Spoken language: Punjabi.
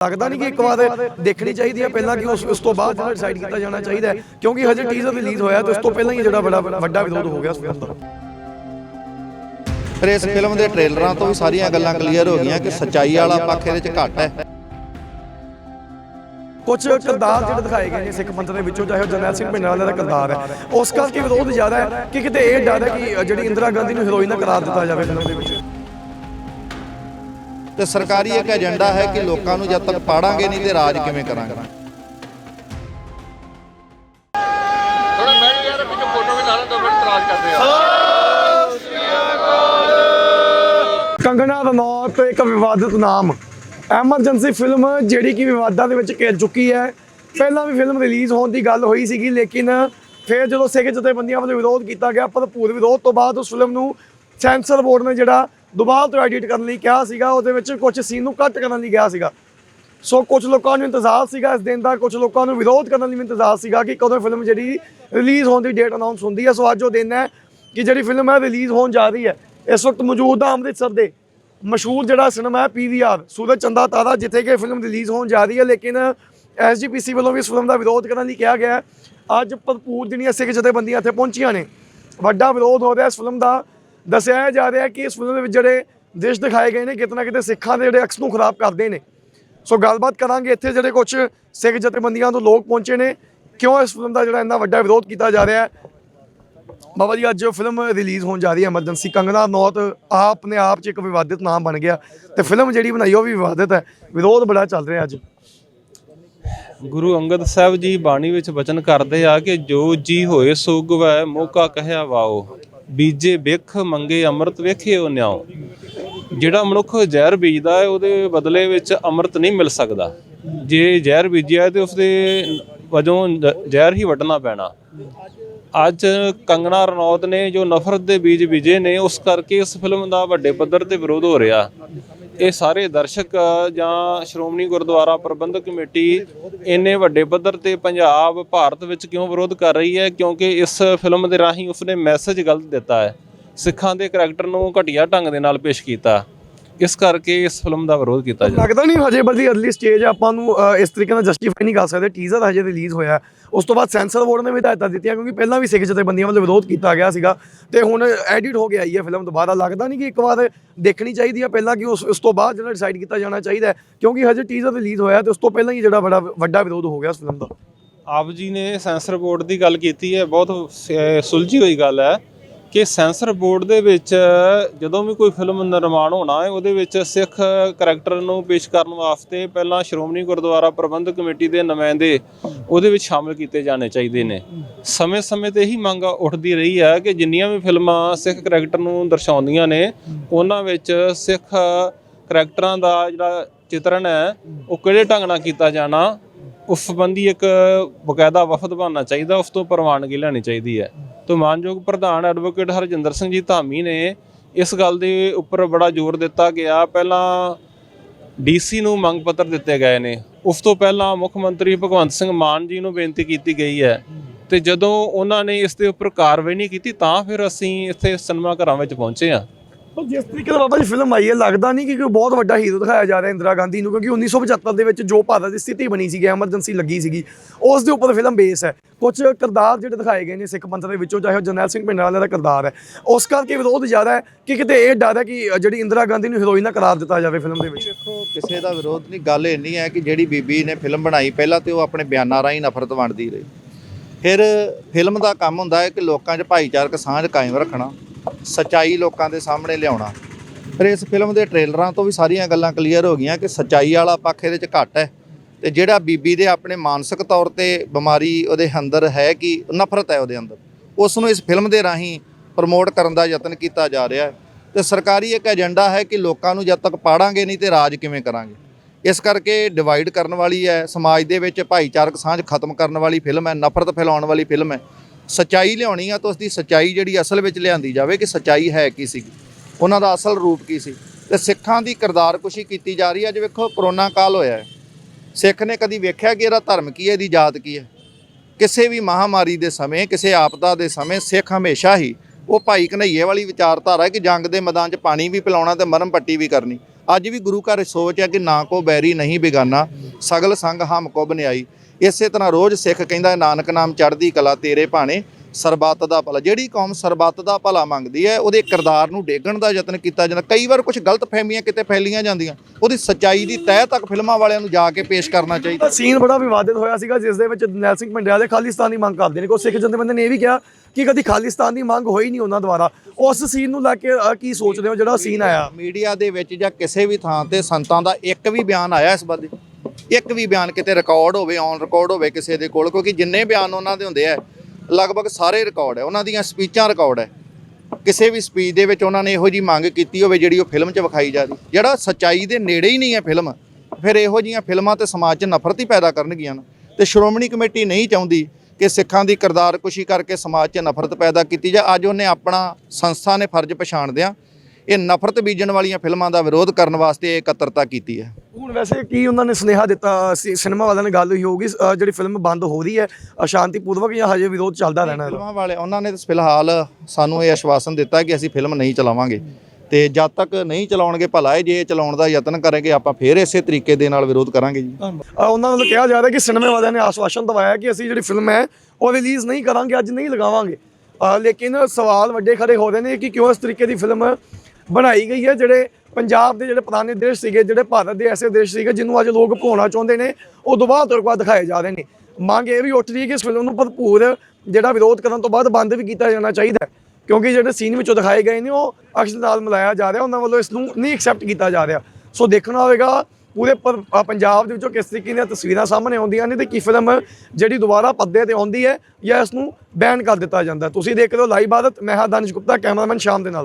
ਲੱਗਦਾ ਨਹੀਂ ਕਿ ਇੱਕ ਵਾਰ ਦੇਖਣੀ ਚਾਹੀਦੀ ਹੈ ਪਹਿਲਾਂ ਕਿ ਉਸ ਉਸ ਤੋਂ ਬਾਅਦ ਜਿਹੜਾ ਡਿਸਾਈਡ ਕੀਤਾ ਜਾਣਾ ਚਾਹੀਦਾ ਹੈ ਕਿਉਂਕਿ ਹਜੇ ਟੀਜ਼ਰ ਰਿਲੀਜ਼ ਹੋਇਆ ਤੇ ਉਸ ਤੋਂ ਪਹਿਲਾਂ ਹੀ ਜਿਹੜਾ ਬੜਾ ਵੱਡਾ ਵਿਰੋਧ ਹੋ ਗਿਆ ਉਸ ਫਿਲਮ ਦਾ। ਫਿਰ ਇਸ ਫਿਲਮ ਦੇ ਟ੍ਰੇਲਰਾਂ ਤੋਂ ਵੀ ਸਾਰੀਆਂ ਗੱਲਾਂ ਕਲੀਅਰ ਹੋ ਗਈਆਂ ਕਿ ਸੱਚਾਈ ਵਾਲਾ ਪੱਖ ਇਹਦੇ 'ਚ ਘੱਟ ਹੈ। ਕੁਝ ਕਿਰਦਾਰ ਜਿਹੜੇ ਦਿਖਾਏ ਗਏ ਨੇ ਸਿੱਖ ਪੰਥ ਦੇ ਵਿੱਚੋਂ ਚਾਹੇ ਉਹ ਜਰਨੈਲ ਸਿੰਘ ਪਿੰਡਾਲਾ ਦਾ ਕਿਰਦਾਰ ਹੈ। ਉਸ ਕਰਕੇ ਵਿਰੋਧ ਜ਼ਿਆਦਾ ਹੈ ਕਿ ਕਿਤੇ ਇਹ ਡਰ ਹੈ ਕਿ ਜਿਹੜੀ ਇੰਦਰਾ ਗਾਂਧੀ ਨੂੰ ਹੀਰੋਇਨ ਕਰਾਰ ਦਿੱਤਾ ਜਾਵੇ ਫਿਲਮ ਦੇ ਵਿੱਚ। ਤੇ ਸਰਕਾਰੀ ਇੱਕ ਏਜੰਡਾ ਹੈ ਕਿ ਲੋਕਾਂ ਨੂੰ ਜਦ ਤੱਕ ਪਾੜਾਂਗੇ ਨਹੀਂ ਤੇ ਰਾਜ ਕਿਵੇਂ ਕਰਾਂਗੇ? ਥੋੜਾ ਮੈਡਮ ਯਾਰ ਪਿੱਛੇ ਫੋਟੋ ਵੀ ਲਾ ਲੈਣ ਦੋ ਮਿੰਟ ਇਤਰਾਜ਼ ਕਰਦੇ ਆ ਕੰਗਨਾ ਰਣੌਤ ਇੱਕ ਵਿਵਾਦਿਤ ਨਾਮ। ਐਮਰਜੈਂਸੀ ਫਿਲਮ ਜਿਹੜੀ ਕਿ ਵਿਵਾਦਾਂ ਦੇ ਵਿੱਚ ਘਿਰ ਚੁੱਕੀ ਹੈ। ਪਹਿਲਾਂ ਵੀ ਫਿਲਮ ਰਿਲੀਜ਼ ਹੋਣ ਦੀ ਗੱਲ ਹੋਈ ਸੀਗੀ ਲੇਕਿਨ ਫਿਰ ਜਦੋਂ ਸਿੱਖ ਜਥੇਬੰਦੀਆਂ ਵੱਲੋਂ ਵਿਰੋਧ ਕੀਤਾ ਗਿਆ ਭਰਪੂਰ ਵਿਰੋਧ ਤੋਂ ਬਾਅਦ ਉਸ ਫਿਲਮ ਨੂੰ ਸੈਂਸਰ ਬੋਰਡ ਨੇ ਜਿਹੜਾ ਦੁਬਾਰਾ ਤੋਂ ਐਡਿਟ ਕਰਨ ਲਈ ਕਿਹਾ ਸੀਗਾ, ਉਹਦੇ ਵਿੱਚ ਕੁਝ ਸੀਨ ਨੂੰ ਕੱਟ ਕਰਨ ਲਈ ਕਿਹਾ ਸੀਗਾ। ਸੋ ਕੁਝ ਲੋਕਾਂ ਨੂੰ ਇੰਤਜ਼ਾਰ ਸੀਗਾ ਇਸ ਦਿਨ ਦਾ ਕੁਝ ਲੋਕਾਂ ਨੂੰ ਵਿਰੋਧ ਕਰਨ ਲਈ ਇੰਤਜ਼ਾਰ ਸੀਗਾ ਕਿ ਕਦੋਂ ਫਿਲਮ ਜਿਹੜੀ ਰਿਲੀਜ਼ ਹੋਣ ਦੀ ਡੇਟ ਅਨਾਉਂਸ ਹੁੰਦੀ ਹੈ। ਸੋ ਅੱਜ ਉਹ ਦਿਨ ਹੈ ਕਿ ਜਿਹੜੀ ਫਿਲਮ ਹੈ ਰਿਲੀਜ਼ ਹੋਣ ਜਾ ਰਹੀ ਹੈ। ਇਸ ਵਕਤ ਮੌਜੂਦ ਆ ਅੰਮ੍ਰਿਤਸਰ ਦੇ ਮਸ਼ਹੂਰ ਜਿਹੜਾ ਸਿਨੇਮਾ ਹੈ ਪੀਵੀਆਰ ਸੂਰਜ ਚੰਦਾ ਤਾਰਾ, ਜਿੱਥੇ ਕਿ ਫਿਲਮ ਰਿਲੀਜ਼ ਹੋਣ ਜਾ ਰਹੀ ਹੈ। ਲੇਕਿਨ ਐਸਜੀਪੀਸੀ ਵੱਲੋਂ ਵੀ ਇਸ ਫਿਲਮ ਦਾ ਵਿਰੋਧ ਕਰਨ ਲਈ ਕਿਹਾ ਗਿਆ ਅੱਜ ਭਰਪੂਰ ਜਿਹੜੀਆਂ ਸਿੱਖ ਜਥੇਬੰਦੀਆਂ ਇੱਥੇ ਪਹੁੰਚੀਆਂ ਨੇ। ਵੱਡਾ ਵਿਰੋਧ ਹੋ ਰਿਹਾ ਇਸ ਫਿਲਮ ਦਾ। ਦੱਸਿਆ ਜਾ ਰਿਹਾ ਕਿ ਇਸ ਫਿਲਮ ਦੇ ਵਿੱਚ ਜਿਹੜੇ ਦ੍ਰਿਸ਼ ਦਿਖਾਏ ਗਏ ਨੇ, ਕਿਤੇ ਨਾ ਕਿਤੇ ਸਿੱਖਾਂ ਦੇ ਜਿਹੜੇ ਅਕਸ ਨੂੰ ਖਰਾਬ ਕਰਦੇ ਨੇ। ਸੋ ਗੱਲਬਾਤ ਕਰਾਂਗੇ ਇੱਥੇ ਜਿਹੜੇ ਕੁਝ ਸਿੱਖ ਜਥੇਬੰਦੀਆਂ ਤੋਂ ਲੋਕ ਪਹੁੰਚੇ ਨੇ। ਕਿਉਂ ਇਸ ਫਿਲਮ ਦਾ ਜਿਹੜਾ ਇੰਨਾ ਵੱਡਾ ਵਿਰੋਧ ਕੀਤਾ ਜਾ ਰਿਹਾ ਹੈ? ਬਾਬਾ ਜੀ, ਅੱਜ ਫਿਲਮ ਰਿਲੀਜ਼ ਹੋਣ ਜਾ ਰਹੀ ਹੈ ਐਮਰਜੈਂਸੀ। ਕੰਗਨਾ ਨੌਤ ਆਪਣੇ ਆਪ 'ਚ ਇੱਕ ਵਿਵਾਦਿਤ ਨਾਮ ਬਣ ਗਿਆ ਤੇ ਫਿਲਮ ਜਿਹੜੀ ਬਣਾਈ ਉਹ ਵੀ ਵਿਵਾਦਿਤ ਹੈ। ਵਿਰੋਧ ਬੜਾ ਚੱਲ ਰਿਹਾ ਅੱਜ। ਗੁਰੂ ਅੰਗਦ ਸਾਹਿਬ ਜੀ ਬਾਣੀ ਵਿੱਚ ਵਚਨ ਕਰਦੇ ਆ ਕਿ ਜੋ ਜੀ ਹੋਏ ਸੋ ਗਵੈ ਮੌਕਾ ਕਹਿਆ ਵਾਓ। ਬੀਜੇ ਵਿਖ, ਮੰਗੇ ਅੰਮ੍ਰਿਤ ਵੇਖਿਓ ਨਿਆਓ ਜਿਹੜਾ ਮਨੁੱਖ ਜ਼ਹਿਰ ਬੀਜਦਾ ਹੈ, ਉਹਦੇ ਬਦਲੇ ਵਿੱਚ ਅੰਮ੍ਰਿਤ ਨਹੀਂ ਮਿਲ ਸਕਦਾ। ਜੇ ਜ਼ਹਿਰ ਬੀਜਿਆ ਹੈ ਤੇ ਉਸਦੇ ਵਜੋਂ ਜ਼- ਜ਼ਹਿਰ ਹੀ ਵੱਢਣਾ ਪੈਣਾ। ਅੱਜ ਕੰਗਣਾ ਰਣੌਤ ਨੇ ਜੋ ਨਫ਼ਰਤ ਦੇ ਬੀਜ ਬੀਜੇ ਨੇ, ਉਸ ਕਰਕੇ ਇਸ ਫਿਲਮ ਦਾ ਵੱਡੇ ਪੱਧਰ ਤੇ ਵਿਰੋਧ ਹੋ ਰਿਹਾ। ਇਹ ਸਾਰੇ ਦਰਸ਼ਕ ਜਾਂ ਸ਼੍ਰੋਮਣੀ ਗੁਰਦੁਆਰਾ ਪ੍ਰਬੰਧਕ ਕਮੇਟੀ ਇੰਨੇ ਵੱਡੇ ਪੱਧਰ ਤੇ ਪੰਜਾਬ, ਭਾਰਤ ਵਿੱਚ ਕਿਉਂ ਵਿਰੋਧ ਕਰ ਰਹੀ ਹੈ? ਕਿਉਂਕਿ ਇਸ ਫਿਲਮ ਦੇ ਰਾਹੀਂ ਉਸਨੇ ਮੈਸੇਜ ਗਲਤ ਦਿੱਤਾ ਹੈ। ਸਿੱਖਾਂ ਦੇ ਕਰੈਕਟਰ ਨੂੰ ਘਟੀਆ ਢੰਗ ਦੇ ਨਾਲ ਪੇਸ਼ ਕੀਤਾ। ਇਸ ਕਰਕੇ ਇਸ ਫਿਲਮ ਦਾ ਵਿਰੋਧ ਕੀਤਾ ਜਾ ਲੱਗਦਾ ਨਹੀਂ ਹਜੇ ਬਲਦੀ ਅਰਲੀ ਸਟੇਜ ਆਪਾਂ ਨੂੰ ਇਸ ਤਰੀਕੇ ਨਾਲ ਜਸਟੀਫਾਈ ਨਹੀਂ ਕਰ ਸਕਦੇ। ਟੀਜ਼ਰ ਹਜੇ ਰਿਲੀਜ਼ ਹੋਇਆ ਉਸ ਤੋਂ ਬਾਅਦ ਸੈਂਸਰ ਬੋਰਡ ਨੇ ਵੀ ਹਦਾਇਤਾਂ ਦਿੱਤੀਆਂ ਕਿਉਂਕਿ ਪਹਿਲਾਂ ਵੀ ਸਿੱਖ ਜਥੇਬੰਦੀਆਂ ਵੱਲੋਂ ਵਿਰੋਧ ਕੀਤਾ ਗਿਆ ਸੀਗਾ ਤੇ ਹੁਣ ਐਡਿਟ ਹੋ ਕੇ ਆਈ ਹੈ ਫਿਲਮ ਦੁਬਾਰਾ। ਲੱਗਦਾ ਨਹੀਂ ਕਿ ਇੱਕ ਵਾਰ ਦੇਖਣੀ ਚਾਹੀਦੀ ਹੈ ਪਹਿਲਾਂ ਕਿ ਉਸ ਉਸ ਤੋਂ ਬਾਅਦ ਜਿਹੜਾ ਡਿਸਾਈਡ ਕੀਤਾ ਜਾਣਾ ਚਾਹੀਦਾ ਕਿਉਂਕਿ ਹਜੇ ਟੀਜ਼ਰ ਰਿਲੀਜ਼ ਹੋਇਆ ਤੇ ਉਸ ਤੋਂ ਪਹਿਲਾਂ ਹੀ ਜਿਹੜਾ ਬੜਾ ਵੱਡਾ ਵਿਰੋਧ ਹੋ ਗਿਆ ਉਸ ਫਿਲਮ ਦਾ। ਆਪ ਜੀ ਨੇ ਸੈਂਸਰ ਬੋਰਡ ਦੀ ਗੱਲ ਕੀਤੀ ਹੈ, ਬਹੁਤ ਸ- ਸੁਲਝੀ ਹੋਈ ਗੱਲ ਹੈ। ਕਿ ਸੈਂਸਰ ਬੋਰਡ ਦੇ ਵਿੱਚ ਜਦੋਂ ਵੀ ਕੋਈ ਫਿਲਮ ਨਿਰਮਾਣ ਹੋਣਾ ਹੈ, ਉਹਦੇ ਵਿੱਚ ਸਿੱਖ ਕਰੈਕਟਰ ਨੂੰ ਪੇਸ਼ ਕਰਨ ਵਾਸਤੇ ਪਹਿਲਾਂ ਸ਼੍ਰੋਮਣੀ ਗੁਰਦੁਆਰਾ ਪ੍ਰਬੰਧਕ ਕਮੇਟੀ ਦੇ ਨੁਮਾਇੰਦੇ ਉਹਦੇ ਵਿੱਚ ਸ਼ਾਮਲ ਕੀਤੇ ਜਾਣੇ ਚਾਹੀਦੇ ਨੇ। ਸਮੇਂ-ਸਮੇਂ ਤੇ ਇਹੀ ਮੰਗ ਉੱਠਦੀ ਰਹੀ ਹੈ ਕਿ ਜਿੰਨੀਆਂ ਵੀ ਫਿਲਮਾਂ ਸਿੱਖ ਕਰੈਕਟਰ ਨੂੰ ਦਰਸਾਉਂਦੀਆਂ ਨੇ, ਉਹਨਾਂ ਵਿੱਚ ਸਿੱਖ ਕਰੈਕਟਰਾਂ ਦਾ ਜਿਹੜਾ ਚਿਤਰਣ ਹੈ, ਉਹ ਕਿਹੜੇ ਢੰਗ ਨਾਲ ਕੀਤਾ ਜਾਣਾ, ਉਸ ਸੰਬੰਧੀ ਇੱਕ ਬਕਾਇਦਾ ਵਫਦ ਬਣਨਾ ਚਾਹੀਦਾ, ਉਸ ਤੋਂ ਪ੍ਰਵਾਨਗੀ ਲੈਣੀ ਚਾਹੀਦੀ ਹੈ। ਤੋਂ ਮਾਨਯੋਗ ਪ੍ਰਧਾਨ ਐਡਵੋਕੇਟ ਹਰਜਿੰਦਰ ਸਿੰਘ ਜੀ ਧਾਮੀ ਨੇ ਇਸ ਗੱਲ ਦੇ ਉੱਪਰ ਬੜਾ ਜ਼ੋਰ ਦਿੱਤਾ ਗਿਆ। ਪਹਿਲਾਂ ਡੀਸੀ ਨੂੰ ਮੰਗ ਪੱਤਰ ਦਿੱਤੇ ਗਏ ਨੇ। ਉਸ ਤੋਂ ਪਹਿਲਾਂ ਮੁੱਖ ਮੰਤਰੀ ਭਗਵੰਤ ਸਿੰਘ ਮਾਨ ਜੀ ਨੂੰ ਬੇਨਤੀ ਕੀਤੀ ਗਈ ਹੈ ਤੇ ਜਦੋਂ ਉਹਨਾਂ ਨੇ ਇਸ ਦੇ ਉੱਪਰ ਕਾਰਵਾਈ ਨਹੀਂ ਕੀਤੀ ਤਾਂ ਫਿਰ ਅਸੀਂ ਇੱਥੇ ਸਿਨੇਮਾ ਘਰਾਂ ਵਿੱਚ ਪਹੁੰਚੇ ਹਾਂ। ਪਰ ਜਿਸ ਤਰੀਕੇ ਨਾਲ ਬਾਬਾ ਜੀ ਫਿਲਮ ਆਈ ਹੈ, ਲੱਗਦਾ ਨਹੀਂ ਕਿ ਕੋਈ ਬਹੁਤ ਵੱਡਾ ਹੀਰੋ ਦਿਖਾਇਆ ਜਾ ਰਿਹਾ ਇੰਦਰਾ ਗਾਂਧੀ ਨੂੰ, ਕਿਉਂਕਿ 1975 ਦੇ ਵਿੱਚ ਜੋ ਭਾਰਤ ਦੀ ਸਥਿਤੀ ਬਣੀ ਸੀਗੀ ਐਮਰਜੈਂਸੀ ਲੱਗੀ ਸੀਗੀ, ਉਸ ਦੇ ਉੱਪਰ ਫਿਲਮ ਬੇਸ ਹੈ। ਕੁਝ ਕਿਰਦਾਰ ਜਿਹੜੇ ਦਿਖਾਏ ਗਏ ਨੇ ਸਿੱਖ ਪੰਥ ਦੇ ਵਿੱਚੋਂ, ਚਾਹੇ ਉਹ ਜਰਨੈਲ ਸਿੰਘ ਪਿੰਡਾਲਾ ਦਾ ਕਿਰਦਾਰ ਹੈ। ਉਸ ਕਰਕੇ ਵਿਰੋਧ ਜ਼ਿਆਦਾ ਹੈ ਕਿ ਕਿਤੇ ਇਹ ਡਰ ਹੈ ਕਿ ਜਿਹੜੀ ਇੰਦਰਾ ਗਾਂਧੀ ਨੂੰ ਹੀਰੋਇਨ ਕਰਾਰ ਦਿੱਤਾ ਜਾਵੇ ਫਿਲਮ ਦੇ ਵਿੱਚ। ਦੇਖੋ, ਕਿਸੇ ਦਾ ਵਿਰੋਧ ਨਹੀਂ, ਗੱਲ ਇੰਨੀ ਹੈ ਕਿ ਜਿਹੜੀ ਬੀਬੀ ਨੇ ਫਿਲਮ ਬਣਾਈ, ਪਹਿਲਾਂ ਤੇ ਉਹ ਆਪਣੇ ਬਿਆਨਾਂ ਰਾਹੀਂ ਨਫ਼ਰਤ ਵੰਡਦੀ ਰਹੀ। ਫਿਰ ਫਿਲਮ ਦਾ ਕੰਮ ਹੁੰਦਾ ਹੈ ਕਿ ਲੋਕਾਂ 'ਚ ਭਾਈਚਾਰਕ ਸਾਂਝ ਕਾਇਮ ਰੱਖਣਾ। ਸੱਚਾਈ ਲੋਕਾਂ ਦੇ ਸਾਹਮਣੇ ਲਿਆਉਣਾ। ਫਿਰ ਇਸ ਫਿਲਮ ਦੇ ਟ੍ਰੇਲਰਾਂ ਤੋਂ ਵੀ ਸਾਰੀਆਂ ਗੱਲਾਂ ਕਲੀਅਰ ਹੋ ਗਈਆਂ ਕਿ ਸੱਚਾਈ ਵਾਲਾ ਪੱਖ ਇਹਦੇ 'ਚ ਘੱਟ ਹੈ। ਤੇ ਜਿਹੜਾ ਬੀਬੀ ਦੇ ਆਪਣੇ ਮਾਨਸਿਕ ਤੌਰ ਤੇ ਬਿਮਾਰੀ ਉਹਦੇ ਅੰਦਰ ਹੈ ਕਿ ਨਫ਼ਰਤ ਹੈ ਉਹਦੇ ਅੰਦਰ ਉਸ ਨੂੰ ਇਸ ਫਿਲਮ ਦੇ ਰਾਹੀਂ ਪ੍ਰਮੋਟ ਕਰਨ ਦਾ ਯਤਨ ਕੀਤਾ ਜਾ ਰਿਹਾ ਹੈ। ਤੇ ਸਰਕਾਰੀ ਇੱਕ ਏਜੰਡਾ ਹੈ ਕਿ ਲੋਕਾਂ ਨੂੰ ਜਦ ਤੱਕ ਪਾੜਾਂਗੇ ਨਹੀਂ ਤੇ ਰਾਜ ਕਿਵੇਂ ਕਰਾਂਗੇ। ਇਸ ਕਰਕੇ ਡਿਵਾਈਡ ਕਰਨ ਵਾਲੀ ਹੈ, ਸਮਾਜ ਦੇ ਵਿੱਚ ਭਾਈਚਾਰਕ ਸਾਂਝ ਖਤਮ ਕਰਨ ਵਾਲੀ ਫਿਲਮ ਹੈ, ਨਫ਼ਰਤ ਫੈਲਾਉਣ ਵਾਲੀ ਫਿਲਮ ਹੈ। ਸੱਚਾਈ ਲਿਆਉਣੀ ਆ ਤਾਂ ਉਸ ਦੀ ਸੱਚਾਈ ਜਿਹੜੀ ਅਸਲ ਵਿੱਚ ਲਿਆਂਦੀ ਜਾਵੇ ਕਿ ਸੱਚਾਈ ਹੈ ਕੀ ਸੀ। ਉਹਨਾਂ ਦਾ ਅਸਲ ਰੂਪ ਕੀ ਸੀ। ਤੇ ਸਿੱਖਾਂ ਦੀ ਕਿਰਦਾਰਕੁਸ਼ੀ ਕੀਤੀ ਜਾ ਰਹੀ ਹੈ ਅੱਜ ਵੇਖੋ, ਕਰੋਨਾ ਕਾਲ ਹੋਇਆ ਹੈ। ਸਿੱਖ ਨੇ ਕਦੀ ਵੇਖਿਆ ਕਿ ਇਹਦਾ ਧਰਮ ਕੀ ਹੈ, ਇਹਦੀ ਜਾਤ ਕੀ ਹੈ? ਕਿਸੇ ਵੀ ਮਹਾਮਾਰੀ ਦੇ ਸਮੇਂ, ਕਿਸੇ ਆਪਦਾ ਦੇ ਸਮੇਂ ਸਿੱਖ ਹਮੇਸ਼ਾ ਹੀ ਉਹ ਭਾਈ ਕਨਈਏ ਵਾਲੀ ਵਿਚਾਰਧਾਰਾ ਹੈ ਕਿ ਜੰਗ ਦੇ ਮੈਦਾਨ 'ਚ ਪਾਣੀ ਵੀ ਪਿਲਾਉਣਾ ਤੇ ਮਰਮ ਪੱਟੀ ਵੀ ਕਰਨੀ। ਅੱਜ ਵੀ ਗੁਰੂ ਘਰ ਸੋਚ ਹੈ ਕਿ ਨਾ ਕੋ ਬੈਰੀ ਨਹੀਂ ਬਿਗਾਨਾ, ਸਗਲ ਸੰਗ ਹਮ ਕੋ ਬਨਿਆਈ। ਇਸੇ ਤਰ੍ਹਾਂ ਰੋਜ਼ ਸਿੱਖ ਕਹਿੰਦਾ ਨਾਨਕ ਨਾਮ ਚੜ੍ਹਦੀ ਕਲਾ ਤੇਰੇ ਭਾਣੇ ਸਰਬੱਤ ਦਾ ਭਲਾ। ਜਿਹੜੀ ਕੌਮ ਸਰਬੱਤ ਦਾ ਭਲਾ ਮੰਗਦੀ ਹੈ ਉਹਦੇ ਕਿਰਦਾਰ ਨੂੰ ਡੇਗਣ ਦਾ ਯਤਨ ਕੀਤਾ ਜਾਂਦਾ। ਕਈ ਵਾਰ ਕੁਝ ਗਲਤ ਫਹਿਮੀਆਂ ਕਿਤੇ ਫੈਲੀਆਂ ਜਾਂਦੀਆਂ। ਉਹਦੀ ਸੱਚਾਈ ਦੀ ਤਹਿ ਤੱਕ ਫਿਲਮਾਂ ਵਾਲਿਆਂ ਨੂੰ ਜਾ ਕੇ ਪੇਸ਼ ਕਰਨਾ ਚਾਹੀਦਾ। ਸੀਨ ਬੜਾ ਵਿਵਾਦਿਤ ਹੋਇਆ ਸੀਗਾ ਜਿਸ ਦੇ ਵਿੱਚ ਨੈਲ ਸਿੰਘ ਮੰਡਿਆਲੇ ਖਾਲਿਸਤਾਨ ਦੀ ਮੰਗ ਕਰਦੇ ਨੇ। ਕੋਈ ਸਿੱਖ ਜਥੇਬੰਦੀ ਨੇ ਇਹ ਵੀ ਕਿਹਾ ਕਿ ਕਦੀ ਖਾਲਿਸਤਾਨ ਦੀ ਮੰਗ ਹੋਈ ਨਹੀਂ ਉਹਨਾਂ ਦੁਆਰਾ। ਉਸ ਸੀਨ ਨੂੰ ਲੈ ਕੇ ਕੀ ਸੋਚਦੇ ਹੋ? ਜਿਹੜਾ ਸੀਨ ਆਇਆ। ਮੀਡੀਆ ਦੇ ਵਿੱਚ ਜਾਂ ਕਿਸੇ ਵੀ ਥਾਂ ਤੇ ਸੰਤਾਂ ਦਾ ਇੱਕ ਵੀ ਬਿਆਨ ਆਇਆ ਇਸ ਬਾਰੇ? ਇੱਕ ਵੀ ਬਿਆਨ ਕਿਤੇ ਰਿਕਾਰਡ ਹੋਵੇ ਔਨ ਰਿਕਾਰਡ ਹੋਵੇ ਕਿਸੇ ਦੇ ਕੋਲ, ਕਿਉਂਕਿ ਜਿੰਨੇ ਬਿਆਨ ਉਹਨਾਂ ਦੇ ਹੁੰਦੇ ਆ, ਲਗਭਗ ਸਾਰੇ ਰਿਕਾਰਡ ਹੈ ਉਹਨਾਂ ਦੀਆਂ ਸਪੀਚਾਂ ਰਿਕਾਰਡ ਹੈ ਕਿਸੇ ਵੀ ਸਪੀਚ ਦੇ ਵਿੱਚ ਉਹਨਾਂ ਨੇ ਇਹੋ ਜੀ ਮੰਗ ਕੀਤੀ ਹੋਵੇ ਜਿਹੜੀ ਉਹ ਫਿਲਮ 'ਚ ਵਿਖਾਈ ਜਾ ਰਹੀ। ਜਿਹੜਾ ਸੱਚਾਈ ਦੇ ਨੇੜੇ ਹੀ ਨਹੀਂ ਹੈ ਫਿਲਮ ਫਿਰ ਇਹੋ ਜੀਆਂ ਫਿਲਮਾਂ ਤੇ ਸਮਾਜ 'ਚ ਨਫ਼ਰਤ ਹੀ ਪੈਦਾ ਕਰਨਗੀਆਂ ਨਾ। ਤੇ ਸ਼੍ਰੋਮਣੀ ਕਮੇਟੀ ਨਹੀਂ ਚਾਹੁੰਦੀ ਕਿ ਸਿੱਖਾਂ ਦੀ ਕਿਰਦਾਰਕੁਸ਼ੀ ਕਰਕੇ ਸਮਾਜ 'ਚ ਨਫ਼ਰਤ ਪੈਦਾ ਕੀਤੀ ਜਾ ਅੱਜ ਉਹਨੇ ਆਪਣਾ ਸੰਸਥਾ ਨੇ ਫਰਜ਼ ਪਛਾਣਦਿਆਂ ਇਹ ਨਫ਼ਰਤ ਬੀਜਣ ਵਾਲੀਆਂ ਫਿਲਮਾਂ ਦਾ ਵਿਰੋਧ ਕਰਨ ਵਾਸਤੇ ਇਕੱਤਰਤਾ ਕੀਤੀ ਹੈ। ਹੁਣ ਵੈਸੇ ਕੀ ਉਹਨਾਂ ਨੇ ਸੁਨੇਹਾ ਦਿੱਤਾ ਸੀ- ਸਿਨੇਮਾ ਵਾਲਿਆਂ ਨੇ ਗੱਲ ਹੋਈ ਹੋਊਗੀ ਜਿਹੜੀ ਫਿਲਮ ਬੰਦ ਹੋ ਰਹੀ ਹੈ ਸ਼ਾਂਤੀਪੂਰਵਕ ਜਾਂ ਹਜੇ ਵਿਰੋਧ ਚੱਲਦਾ ਰਹਿਣਾ ਫਿਲਮਾਂ ਵਾਲੇ ਉਹਨਾਂ ਨੇ ਫਿਲਹਾਲ ਸਾਨੂੰ ਇਹ ਆਸ਼ਵਾਸਨ ਦਿੱਤਾ ਕਿ ਅਸੀਂ ਫਿਲਮ ਨਹੀਂ ਚਲਾਵਾਂਗੇ। ਤੇ ਜਦ ਤੱਕ ਨਹੀਂ ਚਲਾਉਣਗੇ ਭਲਾ ਹੈ ਜੇ ਚਲਾਉਣ ਦਾ ਯਤਨ ਕਰਾਂਗੇ ਆਪਾਂ ਫੇਰ ਇਸੇ ਤਰੀਕੇ ਦੇ ਨਾਲ ਵਿਰੋਧ ਕਰਾਂਗੇ ਜੀ। ਉਹਨਾਂ ਵੱਲੋਂ ਕਿਹਾ ਜਾ ਰਿਹਾ ਕਿ ਸਿਨੇਮੇ ਵਾਲਿਆਂ ਨੇ ਆਸ਼ਵਾਸਨ ਦਵਾਇਆ ਕਿ ਅਸੀਂ ਜਿਹੜੀ ਫਿਲਮ ਹੈ ਉਹ ਰਿਲੀਜ਼ ਨਹੀਂ ਕਰਾਂਗੇ ਅੱਜ ਨਹੀਂ ਲਗਾਵਾਂਗੇ। ਲੇਕਿਨ ਸਵਾਲ ਵੱਡੇ ਖੜੇ ਹੋ ਰਹੇ ਨੇ ਕਿ ਕਿਉਂ ਇਸ ਤਰੀਕੇ ਦੀ ਫਿਲਮ ਬਣਾਈ ਗਈ ਹੈ, ਜਿਹੜੇ ਪੰਜਾਬ ਦੇ ਜਿਹੜੇ ਪੁਰਾਣੇ ਦੇਸ਼ ਸੀਗੇ, ਜਿਹੜੇ ਭਾਰਤ ਦੇ ਐਸੇ ਦੇਸ਼ ਸੀਗੇ, ਜਿਹਨੂੰ ਅੱਜ ਲੋਕ ਭੁਲਾਉਣਾ ਚਾਹੁੰਦੇ ਨੇ, ਉਹ ਦੁਬਾਰਾ ਤੋਂ ਬਾਅਦ ਦਿਖਾਏ ਜਾ ਰਹੇ ਨੇ। ਮੰਗ ਇਹ ਵੀ ਉੱਠ ਰਹੀ ਹੈ ਕਿ ਇਸ ਫਿਲਮ ਨੂੰ ਭਰਪੂਰ ਜਿਹੜਾ ਵਿਰੋਧ ਕਰਨ ਤੋਂ ਬਾਅਦ ਬੰਦ ਵੀ ਕੀਤਾ ਜਾਣਾ ਚਾਹੀਦਾ ਕਿਉਂਕਿ ਜਿਹੜੇ ਸੀਨ ਵਿੱਚੋਂ ਦਿਖਾਏ ਗਏ ਨੇ, ਉਹ ਅਕਸ ਨਾਲ ਮਿਲਾਇਆ ਜਾ ਰਿਹਾ, ਉਹਨਾਂ ਵੱਲੋਂ ਇਸ ਨੂੰ ਨਹੀਂ ਐਕਸੈਪਟ ਕੀਤਾ ਜਾ ਰਿਹਾ। ਸੋ ਦੇਖਣਾ ਹੋਵੇਗਾ ਪੂਰੇ ਪਰ- ਪੰਜਾਬ ਦੇ ਵਿੱਚੋਂ ਕਿਸ ਤਰੀਕੇ ਦੀਆਂ ਤਸਵੀਰਾਂ ਸਾਹਮਣੇ ਆਉਂਦੀਆਂ ਨੇ ਤੇ ਕੀ ਫਿਲਮ ਜਿਹੜੀ ਦੁਬਾਰਾ ਪੱਦੇ ਤੇ ਆਉਂਦੀ ਹੈ ਜਾਂ ਇਸ ਨੂੰ ਬੈਨ ਕਰ ਦਿੱਤਾ ਜਾਂਦਾ ਤੁਸੀਂ ਦੇਖ ਰਹੇ ਹੋ ਲਾਈਵ ਭਾਰਤ ਮੈਂ ਹਾਂ ਦਾਨਿਸ਼ ਗੁਪਤਾ ਕੈਮਰਾਮੈਨ ਸ਼ਾਮ ਦੇ ਨਾਲ।